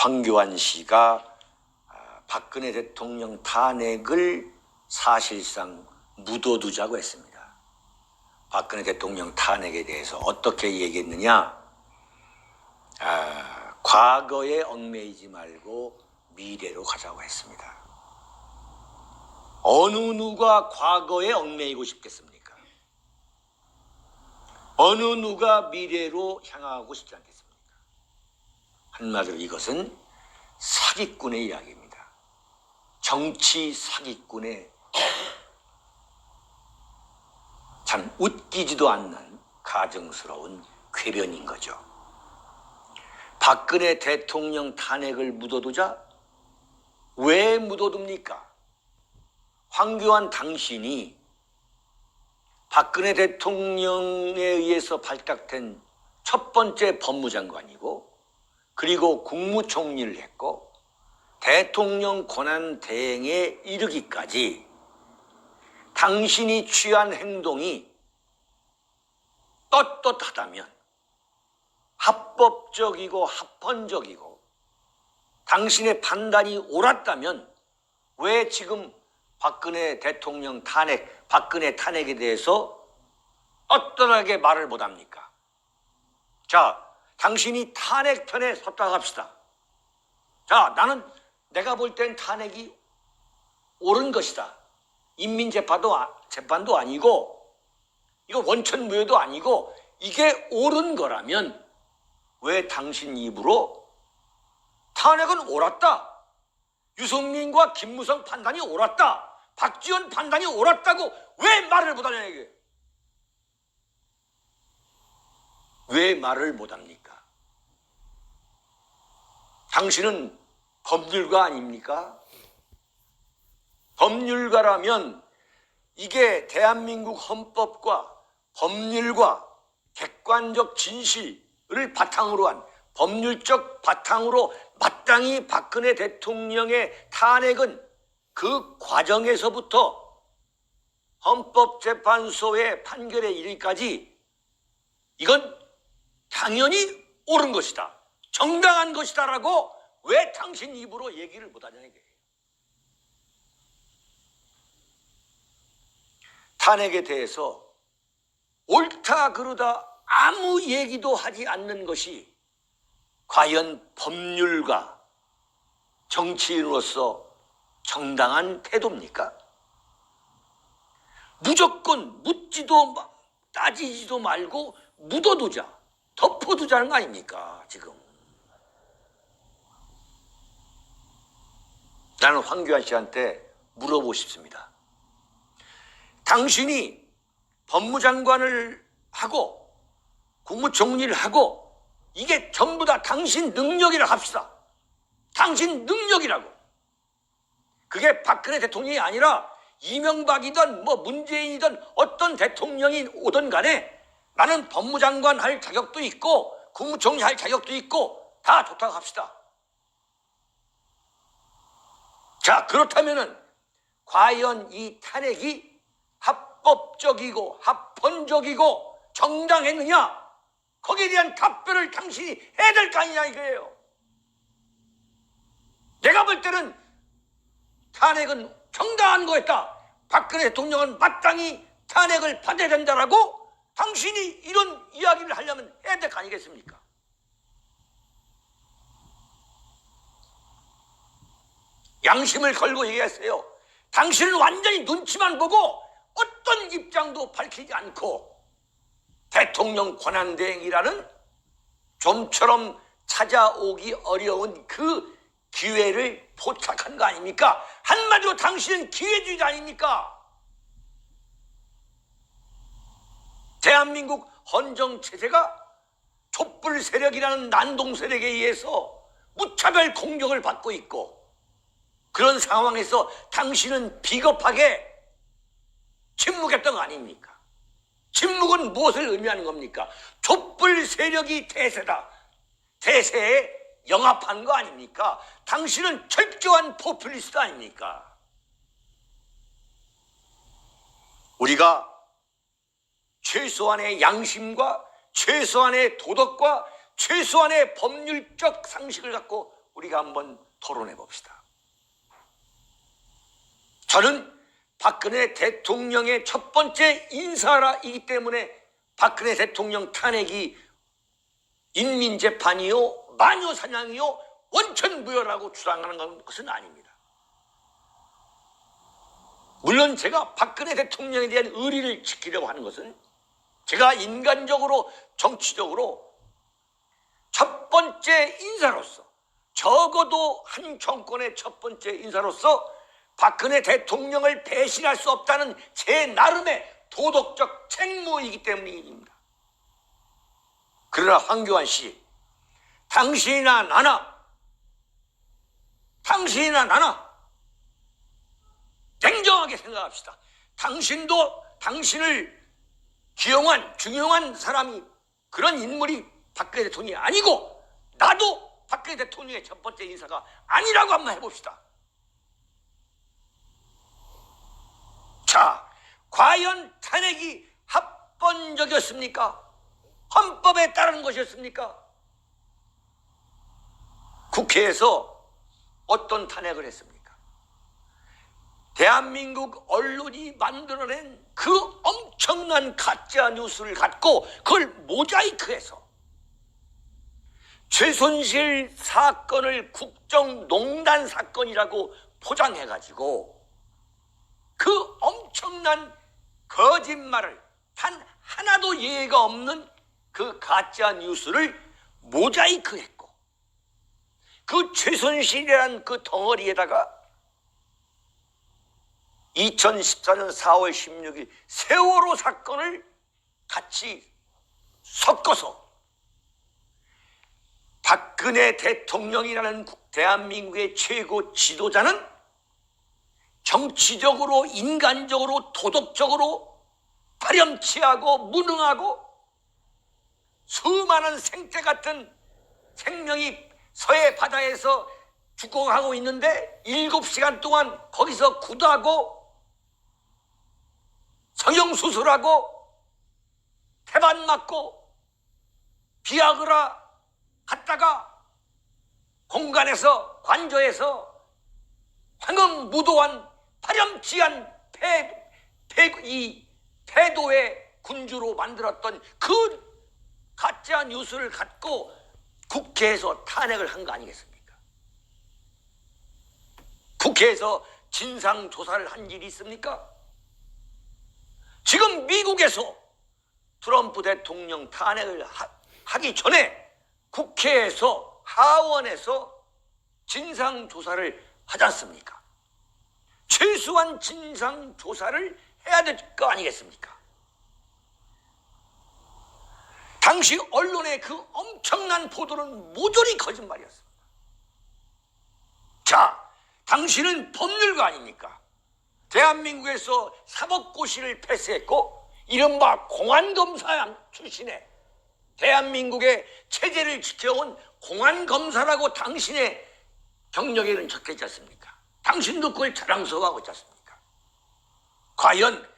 황교안 씨가 아, 박근혜 대통령 탄핵을 사실상 묻어두자고 했습니다. 박근혜 대통령 탄핵에 대해서 어떻게 얘기했느냐? 아, 과거에 얽매이지 말고 미래로 가자고 했습니다. 어느 누가 과거에 얽매이고 싶겠습니까? 어느 누가 미래로 향하고 싶지 않겠습니까? 한마디로 이것은 사기꾼의 이야기입니다. 정치 사기꾼의 참 웃기지도 않는 가증스러운 궤변인 거죠. 박근혜 대통령 탄핵을 묻어두자? 왜 묻어둡니까? 황교안 당신이 박근혜 대통령에 의해서 발탁된 첫 번째 법무장관이고 그리고 국무총리를 했고 대통령 권한 대행에 이르기까지 당신이 취한 행동이 떳떳하다면 합법적이고 합헌적이고 당신의 판단이 옳았다면 왜 지금 박근혜 대통령 탄핵, 박근혜 탄핵에 대해서 떳떳하게 말을 못합니까? 자, 당신이 탄핵 편에 섰다 합시다. 자, 나는 내가 볼 땐 탄핵이 옳은 것이다. 인민재판도 아- 재판도 아니고 이거 원천무효도 아니고 이게 옳은 거라면 왜 당신 입으로 탄핵은 옳았다. 유승민과 김무성 판단이 옳았다. 박지원 판단이 옳았다고 왜 말을 못하냐 이게. 왜 말을 못합니까? 당신은 법률가 아닙니까? 법률가라면 이게 대한민국 헌법과 법률과 객관적 진실을 바탕으로 한 법률적 바탕으로 마땅히 박근혜 대통령의 탄핵은 그 과정에서부터 헌법재판소의 판결에 이르기까지 이건 당연히 옳은 것이다. 정당한 것이다라고 왜 당신 입으로 얘기를 못하냐는 거예요. 탄핵에 대해서 옳다 그르다 아무 얘기도 하지 않는 것이 과연 법률가 정치인으로서 정당한 태도입니까? 무조건 묻지도 마- 따지지도 말고 묻어두자, 덮어두자는 거 아닙니까, 지금? 나는 황교안 씨한테 물어보고 싶습니다. 당신이 법무장관을 하고 국무총리를 하고 이게 전부 다 당신 능력이라 합시다. 당신 능력이라고. 그게 박근혜 대통령이 아니라 이명박이든 뭐 문재인이든 어떤 대통령이 오든 간에 나는 법무장관 할 자격도 있고 국무총리 할 자격도 있고 다 좋다고 합시다. 자, 그렇다면은 과연 이 탄핵이 합법적이고 합헌적이고 정당했느냐? 거기에 대한 답변을 당신이 해야 될 거 아니냐 이거예요. 내가 볼 때는 탄핵은 정당한 거였다. 박근혜 대통령은 마땅히 탄핵을 받아야 된다라고 당신이 이런 이야기를 하려면 해야 될 거 아니겠습니까? 양심을 걸고 얘기했어요. 당신은 완전히 눈치만 보고 어떤 입장도 밝히지 않고 대통령 권한대행이라는 좀처럼 찾아오기 어려운 그 기회를 포착한 거 아닙니까? 한마디로 당신은 기회주의 아닙니까? 대한민국 헌정 체제가 촛불 세력이라는 난동 세력에 의해서 무차별 공격을 받고 있고 그런 상황에서 당신은 비겁하게 침묵했던 거 아닙니까? 침묵은 무엇을 의미하는 겁니까? 촛불 세력이 대세다. 대세에 영합한 거 아닙니까? 당신은 철저한 포퓰리스트 아닙니까? 우리가 최소한의 양심과 최소한의 도덕과 최소한의 법률적 상식을 갖고 우리가 한번 토론해 봅시다. 저는 박근혜 대통령의 첫 번째 인사라이기 때문에 박근혜 대통령 탄핵이 인민재판이요, 마녀사냥이요, 원천무효라고 주장하는 것은 아닙니다. 물론 제가 박근혜 대통령에 대한 의리를 지키려고 하는 것은 제가 인간적으로 정치적으로 첫 번째 인사로서 적어도 한 정권의 첫 번째 인사로서 박근혜 대통령을 배신할 수 없다는 제 나름의 도덕적 책무이기 때문입니다. 그러나 황교안 씨, 당신이나 나나, 당신이나 나나, 냉정하게 생각합시다. 당신도 당신을 기용한 중요한 사람이 그런 인물이 박근혜 대통령이 아니고 나도 박근혜 대통령의 첫 번째 인사가 아니라고 한번 해봅시다. 자, 과연 탄핵이 합법적이었습니까? 헌법에 따르는 것이었습니까? 국회에서 어떤 탄핵을 했습니까? 대한민국 언론이 만들어낸 그 엄청난 가짜 뉴스를 갖고 그걸 모자이크해서 최순실 사건을 국정농단 사건이라고 포장해가지고 그 엄청난 거짓말을 단 하나도 예의가 없는 그 가짜 뉴스를 모자이크했고 그 최순실이라는 그 덩어리에다가 2014년 4월 16일 세월호 사건을 같이 섞어서 박근혜 대통령이라는 대한민국의 최고 지도자는 정치적으로, 인간적으로, 도덕적으로 파렴치하고 무능하고 수많은 생태 같은 생명이 서해 바다에서 죽어가고 있는데 일곱 시간 동안 거기서 구두하고 성형수술하고 태반 맞고 비아그라 갔다가 공간에서 관저에서 황금 무도한 파렴치한 폐, 폐, 이 폐도의 군주로 만들었던 그 가짜 뉴스를 갖고 국회에서 탄핵을 한 거 아니겠습니까? 국회에서 진상 조사를 한 일이 있습니까? 지금 미국에서 트럼프 대통령 탄핵을 하, 기 전에 국회에서 하원에서 진상 조사를 하지 않습니까? 최소한 진상 조사를 해야 될 거 아니겠습니까? 당시 언론의 그 엄청난 보도는 모조리 거짓말이었습니다. 자, 당신은 법률가 아닙니까? 대한민국에서 사법고시를 패스했고 이른바 공안검사 출신의 대한민국의 체제를 지켜온 공안검사라고 당신의 경력에는 적혀 있지 않습니까? 당신도 그걸 자랑스러워하고 있지 않습니까? 과연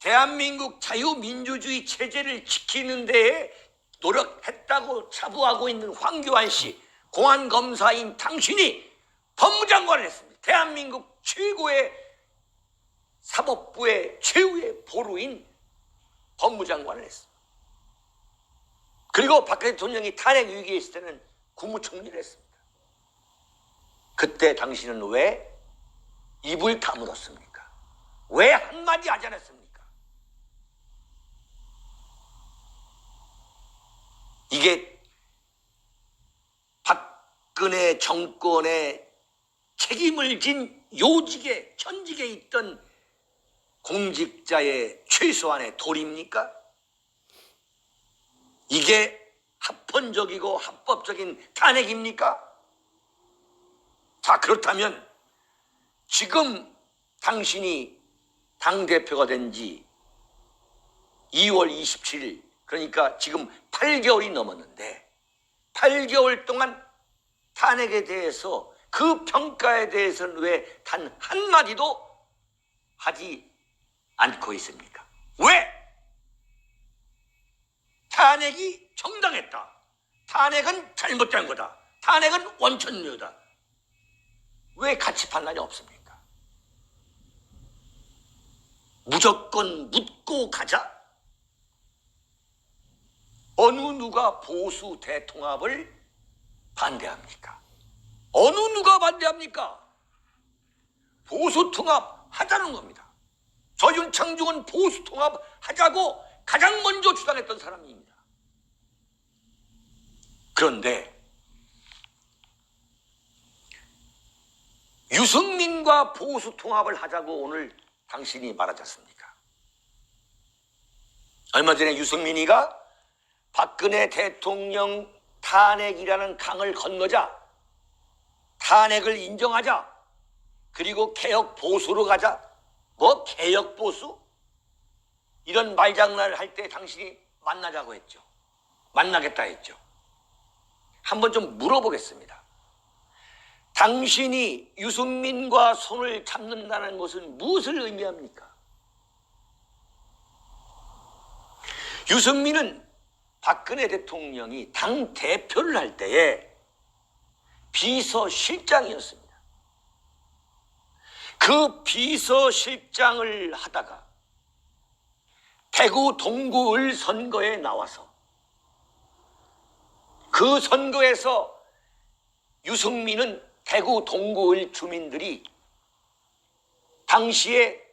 대한민국 자유민주주의 체제를 지키는 데에 노력했다고 자부하고 있는 황교안 씨, 공안검사인 당신이 법무장관을 했습니다. 대한민국 최고의 사법부의 최후의 보루인 법무장관을 했습니다. 그리고 박근혜 대통령이 탄핵 위기에 있을 때는 국무총리를 했습니다. 그때 당신은 왜 입을 다물었습니까? 왜 한마디 하지 않았습니까? 이게 박근혜 정권의 책임을 진 요직에 현직에 있던 공직자의 최소한의 도리입니까? 이게 합헌적이고 합법적인 탄핵입니까? 자, 그렇다면 지금 당신이 당대표가 된 지 2월 27일, 그러니까 지금 8개월이 넘었는데, 8개월 동안 탄핵에 대해서 그 평가에 대해서는 왜 단 한마디도 하지 않고 있습니까? 왜? 탄핵이 정당했다. 탄핵은 잘못된 거다. 탄핵은 원천유효다. 왜 같이 판단이 없습니까? 무조건 묻고 가자. 어느 누가 보수 대통합을 반대합니까? 어느 누가 반대합니까? 보수 통합 하자는 겁니다. 저 윤창중은 보수 통합 하자고 가장 먼저 주장했던 사람입니다. 그런데 유승민과 보수 통합을 하자고 오늘 당신이 말하지 않습니까? 얼마 전에 유승민이가 박근혜 대통령 탄핵이라는 강을 건너자 탄핵을 인정하자 그리고 개혁 보수로 가자. 뭐 개혁 보수? 이런 말장난을 할 때 당신이 만나자고 했죠. 만나겠다 했죠. 한번 좀 물어보겠습니다 당신이 유승민과 손을 잡는다는 것은 무엇을 의미합니까? 유승민은 박근혜 대통령이 당 대표를 할 때에 비서실장이었습니다. 그 비서실장을 하다가 대구 동구을 선거에 나와서 그 선거에서 유승민은 대구 동구을 주민들이 당시에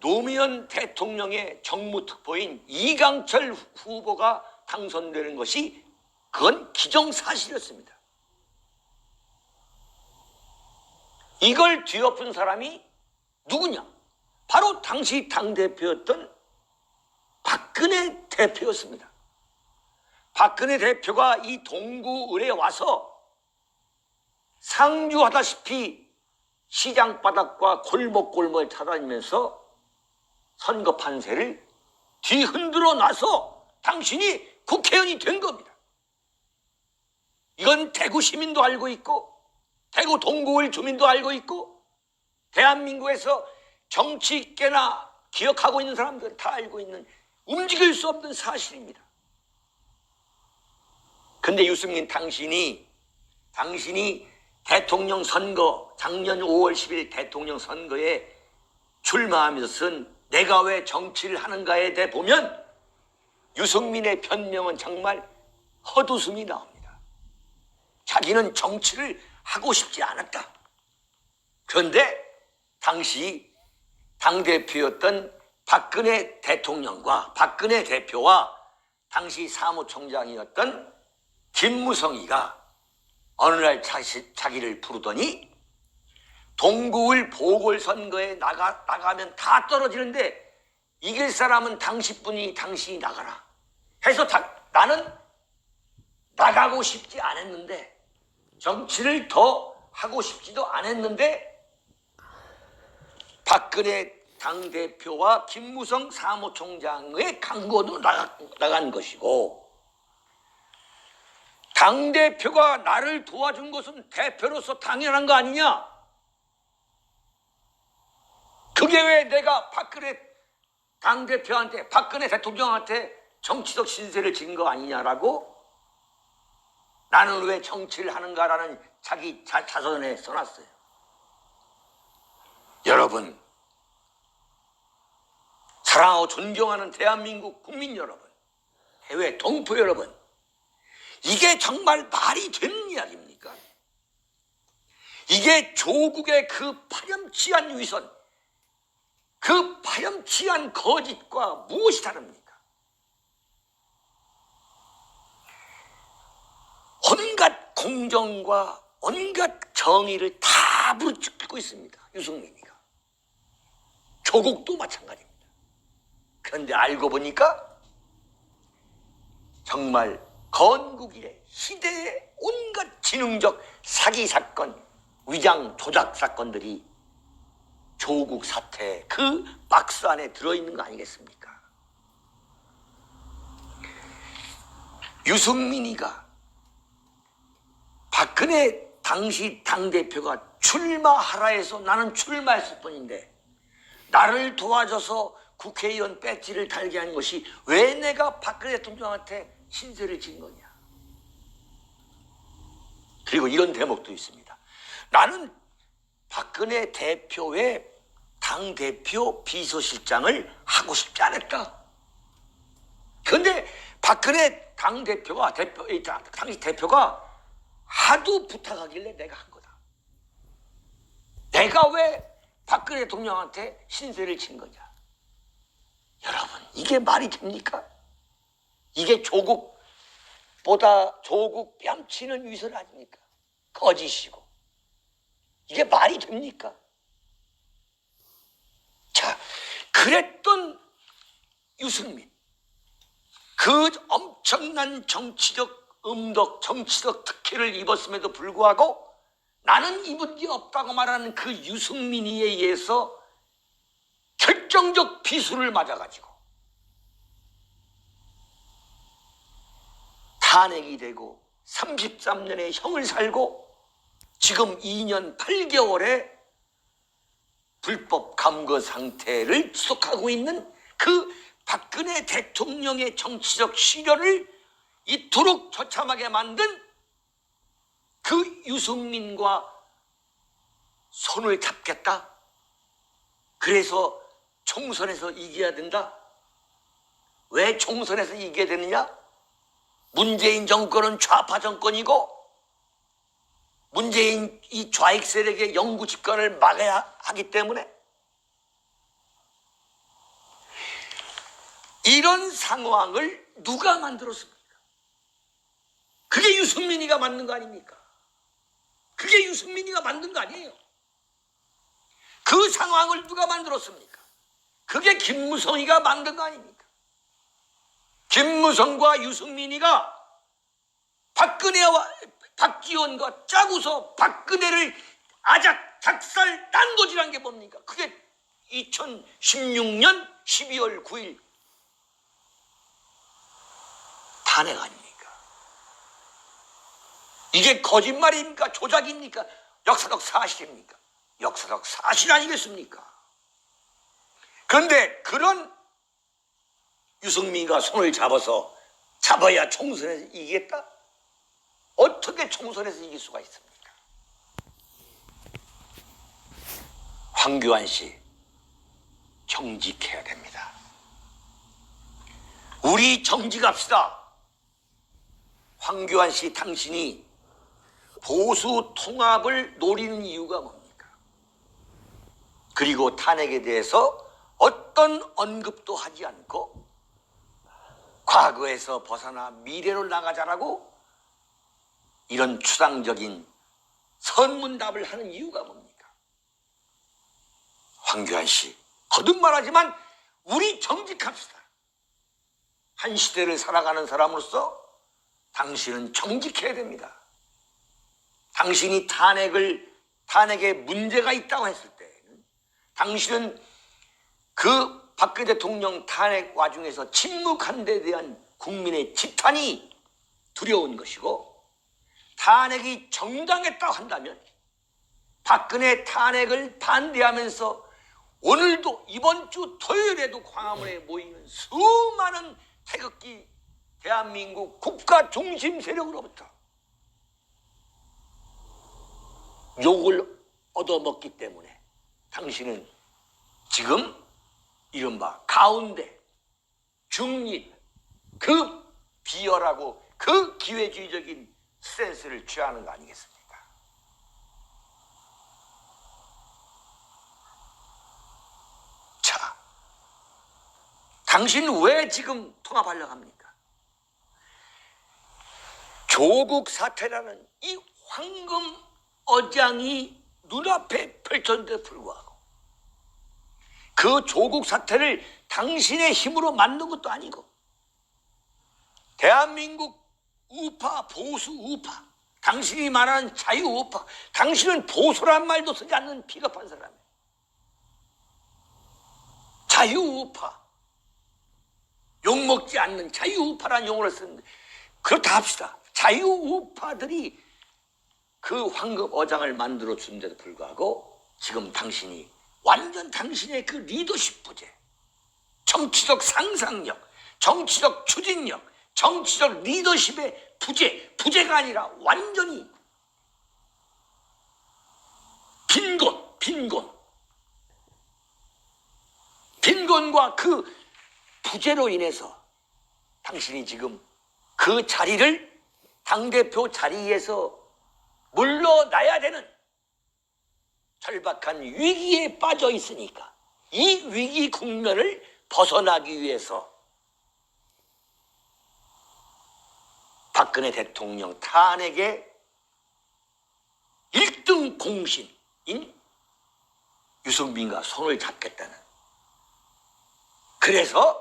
노무현 대통령의 정무특보인 이강철 후보가 당선되는 것이 그건 기정사실이었습니다. 이걸 뒤엎은 사람이 누구냐? 바로 당시 당대표였던 박근혜 대표였습니다. 박근혜 대표가 이 동구을에 와서 상주하다시피 시장 바닥과 골목골목을 찾아다니면서 선거 판세를 뒤흔들어 놔서 당신이 국회의원이 된 겁니다. 이건 대구 시민도 알고 있고 대구 동구을 주민도 알고 있고 대한민국에서 정치 있게나 기억하고 있는 사람들 다 알고 있는 움직일 수 없는 사실입니다. 근데 유승민 당신이 당신이 대통령 선거 작년 5월 10일 대통령 선거에 출마하면서 쓴 내가 왜 정치를 하는가에 대해 보면 유승민의 변명은 정말 헛웃음이 나옵니다. 자기는 정치를 하고 싶지 않았다. 그런데 당시 당대표였던 박근혜 대통령과 박근혜 대표와 당시 사무총장이었던 김무성이가 어느 날 자시, 자기를 부르더니 동구을 보궐선거에 나가, 나가면 다 떨어지는데 이길 사람은 당신뿐이 당신이 나가라. 해서 다, 나는 나가고 싶지 않았는데 정치를 더 하고 싶지도 않았는데 박근혜 당대표와 김무성 사무총장의 나가, 나간 것이고 당 대표가 나를 도와준 것은 대표로서 당연한 거 아니냐? 그게 왜 내가 박근혜 당 대표한테, 박근혜 대통령한테 정치적 신세를 진 거 아니냐라고 나는 왜 정치를 하는가라는 자기 자, 자선에 써놨어요. 여러분, 사랑하고 존경하는 대한민국 국민 여러분, 해외 동포 여러분, 이게 정말 말이 되는 이야기입니까? 이게 조국의 그 파렴치한 위선, 그 파렴치한 거짓과 무엇이 다릅니까? 온갖 공정과 온갖 정의를 다 부르짖고 있습니다. 유승민이가. 조국도 마찬가지입니다. 그런데 알고 보니까 정말 건국의 시대의 온갖 지능적 사기 사건, 위장 조작 사건들이 조국 사태 그 박스 안에 들어있는 거 아니겠습니까? 유승민이가 박근혜 당시 당대표가 출마하라 해서 나는 출마했을 뿐인데 나를 도와줘서 국회의원 배지를 달게 한 것이 왜 내가 박근혜 대통령한테 신세를 진 거냐? 그리고 이런 대목도 있습니다. 나는 박근혜 대표의 당 대표 비서실장을 하고 싶지 않았다. 그런데 박근혜 당 대표가 대표 당시 대표가 하도 부탁하길래 내가 한 거다. 내가 왜 박근혜 대통령한테 신세를 친 거냐? 여러분 이게 말이 됩니까? 이게 조국보다 조국 뺨치는 위설 아닙니까? 거짓이고 이게 말이 됩니까? 자, 그랬던 유승민 그 엄청난 정치적 음덕, 정치적 특혜를 입었음에도 불구하고 나는 이 문제 없다고 말하는 그 유승민이에 의해서 결정적 비수를 맞아가지고 탄핵이 되고 33년의 형을 살고 지금 2년 8개월의 불법 감거 상태를 지속하고 있는 그 박근혜 대통령의 정치적 시련을 이토록 처참하게 만든 그 유승민과 손을 잡겠다. 그래서 총선에서 이겨야 된다. 왜 총선에서 이겨야 되느냐? 문재인 정권은 좌파 정권이고 문재인 이 좌익 세력의 영구 집권을 막아야 하기 때문에 이런 상황을 누가 만들었습니까? 그게 유승민이가 만든 거 아닙니까? 그게 유승민이가 만든 거 아니에요. 그 상황을 누가 만들었습니까? 그게 김무성이가 만든 거 아닙니까? 김무성과 유승민이가 박근혜와 박지원과 짜고서 박근혜를 아작 작살 난도질한 게 뭡니까? 그게 2016년 12월 9일 탄핵 아닙니까? 이게 거짓말입니까? 조작입니까? 역사적 사실입니까? 역사적 사실 아니겠습니까? 그런데 그런 유승민과 손을 잡아서 잡아야 총선에서 이기겠다? 어떻게 총선에서 이길 수가 있습니까? 황교안 씨 정직해야 됩니다. 우리 정직합시다. 황교안 씨 당신이 보수 통합을 노리는 이유가 뭡니까? 그리고 탄핵에 대해서 어떤 언급도 하지 않고 과거에서 벗어나 미래로 나가자라고 이런 추상적인 선문답을 하는 이유가 뭡니까? 황교안 씨, 거듭 말하지만 우리 정직합시다. 한 시대를 살아가는 사람으로서 당신은 정직해야 됩니다. 당신이 탄핵을, 탄핵에 문제가 있다고 했을 때, 당신은 그 박근혜 대통령 탄핵 와중에서 침묵한 데 대한 국민의 집탄이 두려운 것이고, 탄핵이 정당했다고 한다면 박근혜 탄핵을 반대하면서 오늘도 이번 주 토요일에도 광화문에 모이는 수많은 태극기 대한민국 국가 중심 세력으로부터 욕을 얻어먹기 때문에 당신은 지금 이른바 가운데 중립 그 비열하고 그 기회주의적인 스탠스를 취하는 거 아니겠습니까? 자, 당신 왜 지금 통합하려고 합니까? 조국 사태라는 이 황금 어장이 눈앞에 펼쳐진데 불구하고 그 조국 사태를 당신의 힘으로 만든 것도 아니고 대한민국 우파 보수 우파 당신이 말하는 자유 우파 당신은 보수란 말도 쓰지 않는 비겁한 사람이에요. 자유 우파. 욕먹지 않는 자유 우파라는 용어를 쓰는데 그렇다 합시다. 자유 우파들이 그 황금 어장을 만들어 준데도 불구하고 지금 당신이 완전 당신의 그 리더십 부재 정치적 상상력 정치적 추진력 정치적 리더십의 부재 부재가 아니라 완전히 빈곤, 빈곤. 빈곤과 그 부재로 인해서 당신이 지금 그 자리를 당대표 자리에서 물러나야 되는 절박한 위기에 빠져 있으니까 이 위기 국면을 벗어나기 위해서 박근혜 대통령 탄핵의 1등 공신인 유승민과 손을 잡겠다는. 그래서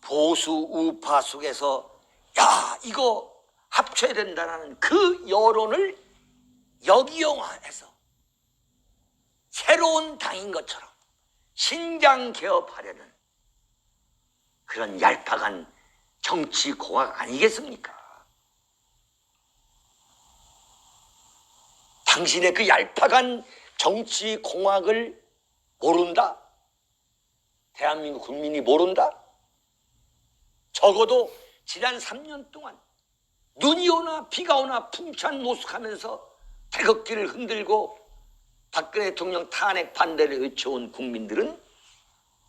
보수 우파 속에서 야 이거 합쳐야 된다는 그 여론을 역이용해서 새로운 당인 것처럼 신장 개업하려는 그런 얄팍한 정치 공학 아니겠습니까? 당신의 그 얄팍한 정치 공학을 모른다? 대한민국 국민이 모른다? 적어도 지난 3년 동안 눈이 오나 비가 오나 풍찬 노숙하면서 태극기를 흔들고 박근혜 대통령 탄핵 반대를 외쳐온 국민들은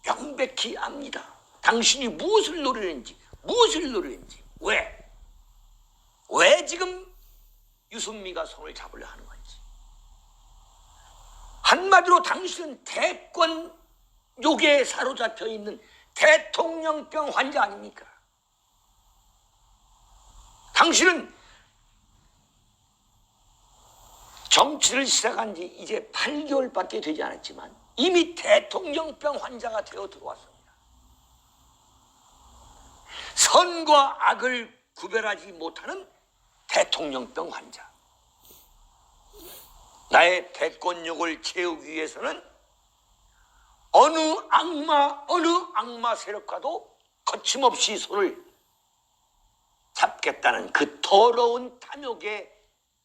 명백히 압니다. 당신이 무엇을 노리는지, 무엇을 노리는지, 왜? 왜 지금 유승미가 손을 잡으려 하는 건지. 한마디로 당신은 대권 욕에 사로잡혀 있는 대통령병 환자 아닙니까? 당신은 정치를 시작한 지 이제 8개월밖에 되지 않았지만 이미 대통령병 환자가 되어 들어왔습니다. 선과 악을 구별하지 못하는 대통령병 환자. 나의 대권욕을 채우기 위해서는 어느 악마, 어느 악마 세력과도 거침없이 손을 잡겠다는 그 더러운 탐욕에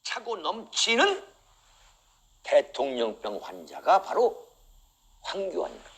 차고 넘치는 대통령병 환자가 바로 황교안입니다.